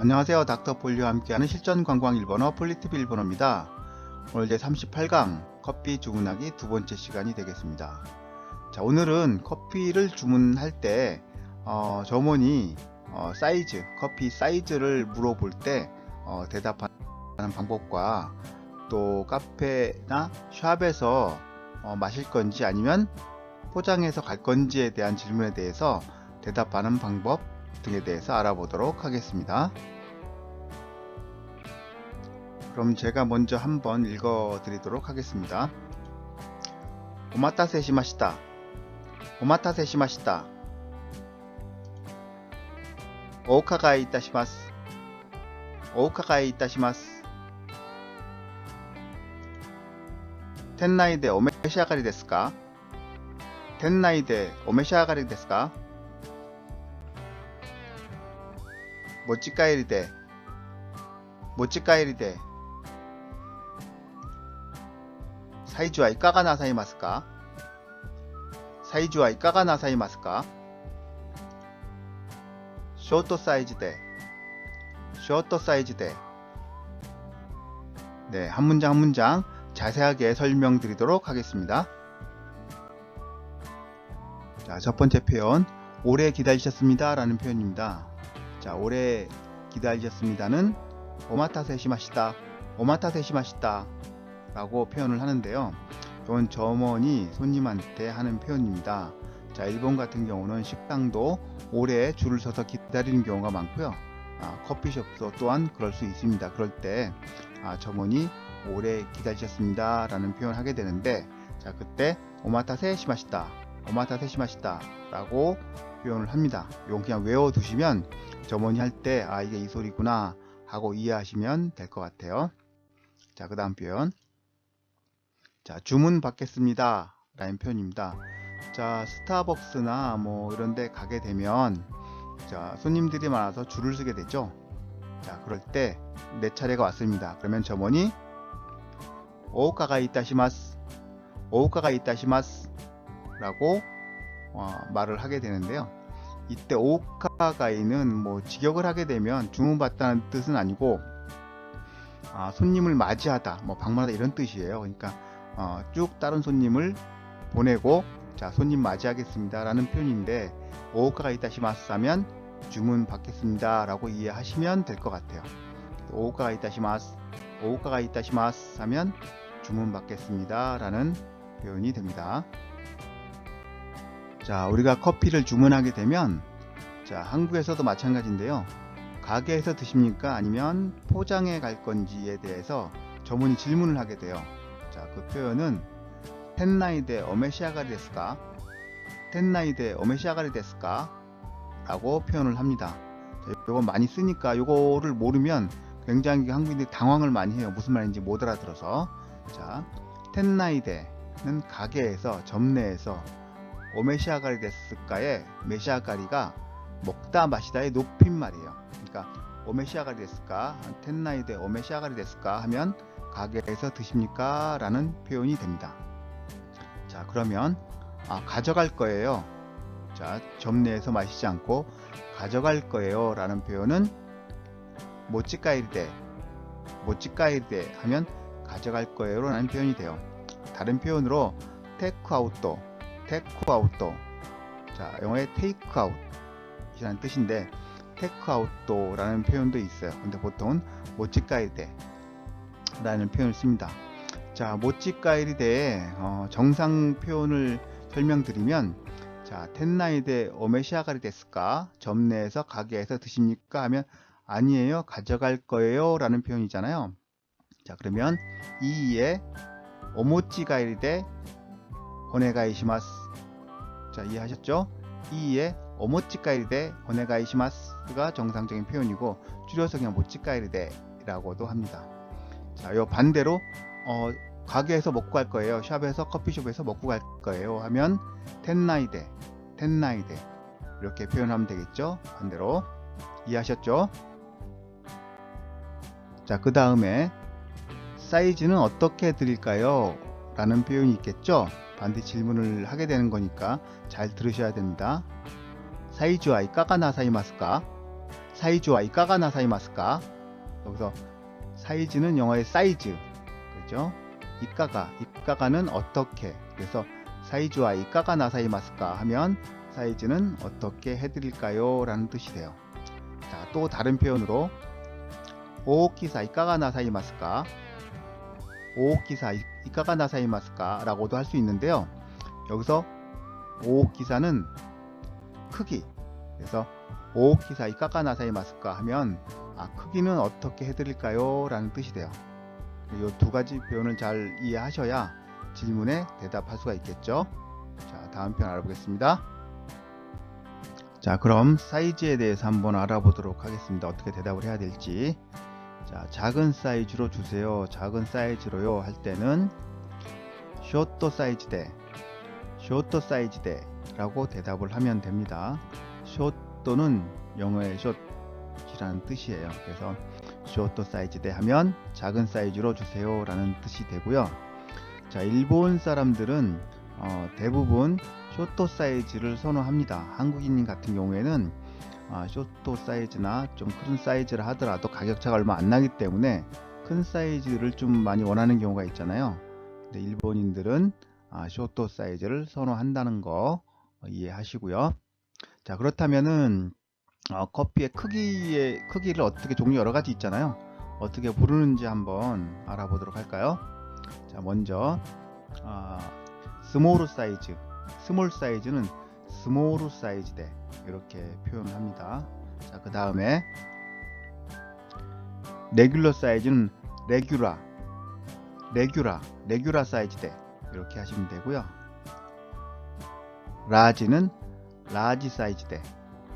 안녕하세요. 닥터 폴리와 함께하는 실전 관광 일본어 폴리티비 일본어입니다. 오늘 제 38강 커피 주문하기 두 번째 시간이 되겠습니다. 자, 오늘은 커피를 주문할 때 어, 점원이 어, 사이즈, 커피 사이즈를 물어볼 때 어, 대답하는 방법과 또 카페나 샵에서 어, 마실 건지 아니면 포장해서 갈 건지에 대한 질문에 대해서 대답하는 방법 등에 대해서 알아보도록 하겠습니다. 그럼 제가 먼저 한번 읽어 드리도록 하겠습니다. 오마타세 시마시다. 오마타세 시마시다. 오카가에 이타시마스. 오카가에 이타시마스. 텐나이데 오메시아가리 데스까? 텐나이데 오메시아가리 데스까? 모찌까이리데 모찌까이리데 사이즈와 이까가 나사이마스까? 사이즈와 이까가 나사이마스까? 쇼트 사이즈데 쇼트 사이즈데 네, 한 문장 한 문장 자세하게 설명드리도록 하겠습니다. 자, 첫 번째 표현 오래 기다리셨습니다 라는 표현입니다. 자, 오래 기다리셨습니다는 오마타세 시 마시다, 오마타세 시 마시다 라고 표현을 하는데요. 이건 점원이 손님한테 하는 표현입니다. 자, 일본 같은 경우는 식당도 오래 줄을 서서 기다리는 경우가 많고요. 아, 커피숍도 또한 그럴 수 있습니다. 그럴 때 아, 점원이 오래 기다리셨습니다 라는 표현을 하게 되는데 자, 그때 오마타세 시마시다, 오마타세 시마시다 라고 표현을 합니다. 이건 그냥 외워두시면 점원이 할 때 아 이게 이 소리구나 하고 이해하시면 될 것 같아요. 자, 그 다음 표현. 자, 주문 받겠습니다. 라는 표현입니다. 자, 스타벅스나 뭐 이런 데 가게 되면 자, 손님들이 많아서 줄을 서게 되죠. 자, 그럴 때 내 차례가 왔습니다. 그러면 점원이 오카가 이타시마스. 오카가 이타시마스. 라고 어, 말을 하게 되는데요. 이때 오카가이는 뭐 직역을 하게 되면 주문받다는 뜻은 아니고 아, 손님을 맞이하다, 뭐 방문하다 이런 뜻이에요. 그러니까 어, 쭉 다른 손님을 보내고 자 손님 맞이하겠습니다라는 표현인데 오카가 이타시마스 하면 주문 받겠습니다라고 이해하시면 될 것 같아요. 오카가 이타시마스, 오카가 이타시마스 하면 주문 받겠습니다라는 표현이 됩니다. 자, 우리가 커피를 주문하게 되면 자, 한국에서도 마찬가지인데요. 가게에서 드십니까? 아니면 포장해 갈 건지에 대해서 점원이 질문을 하게 돼요. 자, 그 표현은 텐나이데 오메시아가리 데스까? 텐나이데 오메시아가리 데스까? 라고 표현을 합니다. 자, 이거 많이 쓰니까 이거를 모르면 굉장히 한국인들이 당황을 많이 해요. 무슨 말인지 못 알아들어서. 자, 텐나이데는 가게에서 점내에서 오메시아가리 데스까의 메시아가리가 먹다 마시다의 높임말이에요. 그러니까 오메시아가리 데스까, 텐나이데 오메시아가리 데스까 하면 가게에서 드십니까? 라는 표현이 됩니다. 자, 그러면 아, 가져갈 거예요. 자, 점내에서 마시지 않고 가져갈 거예요. 라는 표현은 모찌까이르데, 모찌까이르데 하면 가져갈 거예요. 라는 표현이 돼요. 다른 표현으로 테크아웃도, 테크아웃도. 자, 영어의 테이크아웃 이라는 뜻인데 테크아웃도라는 표현도 있어요. 근데 보통은 모찌까이르데 라는 표현을 씁니다. 자, 모찌까이리데의 어, 정상 표현을 설명드리면 자, 텐나이데 오메시아가리 데스까? 점내에서 가게에서 드십니까? 하면 아니에요. 가져갈 거예요. 라는 표현이잖아요. 자, 그러면 이에 오모찌가이리데 오네가이시마스. 자, 이해하셨죠? 이에 오모찌가이리데 오네가이시마스가 정상적인 표현이고 줄여서 그냥 모찌가이리데라고도 합니다. 자, 요 반대로 어, 가게에서 먹고 갈 거예요. 샵에서 커피숍에서 먹고 갈 거예요. 하면 텐나이데, 텐나이데 이렇게 표현하면 되겠죠. 반대로 이해하셨죠? 자, 그 다음에 사이즈는 어떻게 드릴까요? 라는 표현이 있겠죠. 반대 질문을 하게 되는 거니까 잘 들으셔야 됩니다. 사이즈와 이까가 나사이마스까? 사이즈와 이까가 나사이마스까? 여기서 사이즈는 영어의 사이즈. 그죠? 이까가, 이까가는 어떻게. 그래서 사이즈와 이까가 나사이마스까 하면 사이즈는 어떻게 해드릴까요? 라는 뜻이 돼요. 자, 또 다른 표현으로 오키사 이까가 나사이마스까? 오키사 이까가 나사이마스까? 라고도 할 수 있는데요. 여기서 오키사는 크기. 그래서 오키사 이까가 나사이마스까 하면 아, 크기는 어떻게 해드릴까요? 라는 뜻이 돼요. 이 두 가지 표현을 잘 이해하셔야 질문에 대답할 수가 있겠죠. 자, 다음 편 알아보겠습니다. 자, 그럼 사이즈에 대해서 한번 알아보도록 하겠습니다. 어떻게 대답을 해야 될지. 자, 작은 사이즈로 주세요. 작은 사이즈로요. 할 때는 쇼트 사이즈대, 쇼트 사이즈대 라고 대답을 하면 됩니다. 쇼트는 영어의 숏이라는 뜻이에요. 그래서 쇼트 사이즈대 하면 작은 사이즈로 주세요 라는 뜻이 되고요. 자, 일본 사람들은 어, 대부분 쇼트 사이즈를 선호합니다. 한국인 같은 경우에는 아, 쇼트 사이즈나 좀 큰 사이즈를 하더라도 가격차가 얼마 안 나기 때문에 큰 사이즈를 좀 많이 원하는 경우가 있잖아요. 근데 일본인들은 아, 쇼트 사이즈를 선호한다는 거 어, 이해하시고요. 자 그렇다면은 어, 커피의 크기의 크기를 어떻게 종류 여러 가지 있잖아요. 어떻게 부르는지 한번 알아보도록 할까요? 자 먼저 아, 스몰 사이즈, 스몰 사이즈는 스몰 사이즈 대 이렇게 표현을 합니다. 자, 그 다음에 레귤러 사이즈는 레귤라, 레귤라, 레귤라 사이즈대 이렇게 하시면 되고요. 라지는 라지 사이즈대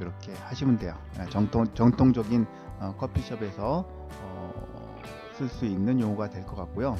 이렇게 하시면 돼요. 네, 정통 정통적인 어, 커피숍에서 어, 쓸수 있는 용어가 될 것 같고요.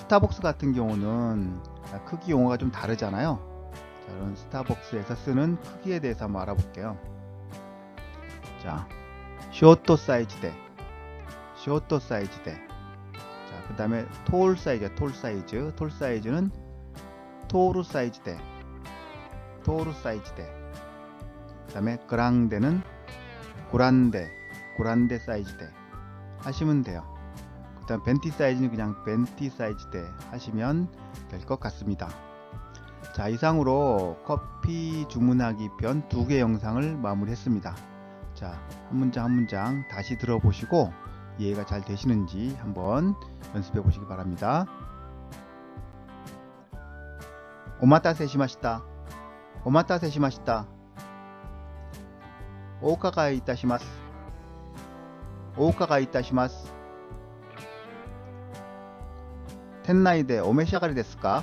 스타벅스 같은 경우는 크기 용어가 좀 다르잖아요. 자, 그럼 스타벅스에서 쓰는 크기에 대해서 한번 알아볼게요. 자, 쇼트 사이즈대, 쇼트 사이즈대. 자, 그 다음에 톨 사이즈, 톨 사이즈, 톨 사이즈는 토르 사이즈대, 토르 사이즈대. 그 다음에 그랑데는 고란데, 고란데 사이즈대 하시면 돼요. 그 다음 벤티 사이즈는 그냥 벤티 사이즈대 하시면 될 것 같습니다. 자, 이상으로 커피 주문하기 편 두 개 영상을 마무리했습니다. 자, 한 문장 한 문장 다시 들어보시고 이해가 잘 되시는지 한번 연습해 보시기 바랍니다. 오마타세 시마시다. 오마타세 시마시다. 오카가 이타시마스. 오카가 이타시마스. 텐나이데 오메시아가리 데스까?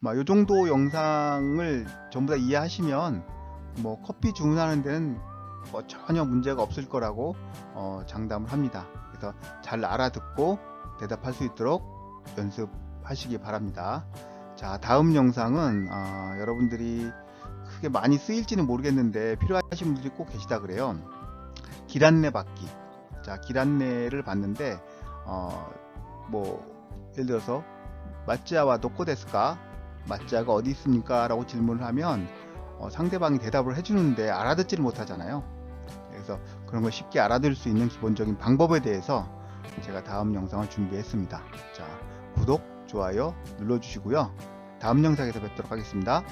뭐, 요 정도 영상을 전부 다 이해하시면 뭐 커피 주문하는 데는 뭐 전혀 문제가 없을 거라고 어, 장담을 합니다. 그래서 잘 알아듣고 대답할 수 있도록 연습하시기 바랍니다. 자, 다음 영상은 어, 여러분들이 크게 많이 쓰일지는 모르겠는데 필요하신 분들이 꼭 계시다 그래요. 길 안내 받기. 자, 길 안내를 봤는데, 어, 뭐, 예를 들어서, 마찌아와 도코데스까? 마찌아가 어디 있습니까? 라고 질문을 하면, 어, 상대방이 대답을 해주는데 알아듣지를 못하잖아요. 그래서 그런 걸 쉽게 알아들을 수 있는 기본적인 방법에 대해서 제가 다음 영상을 준비했습니다. 자, 구독, 좋아요 눌러주시고요. 다음 영상에서 뵙도록 하겠습니다.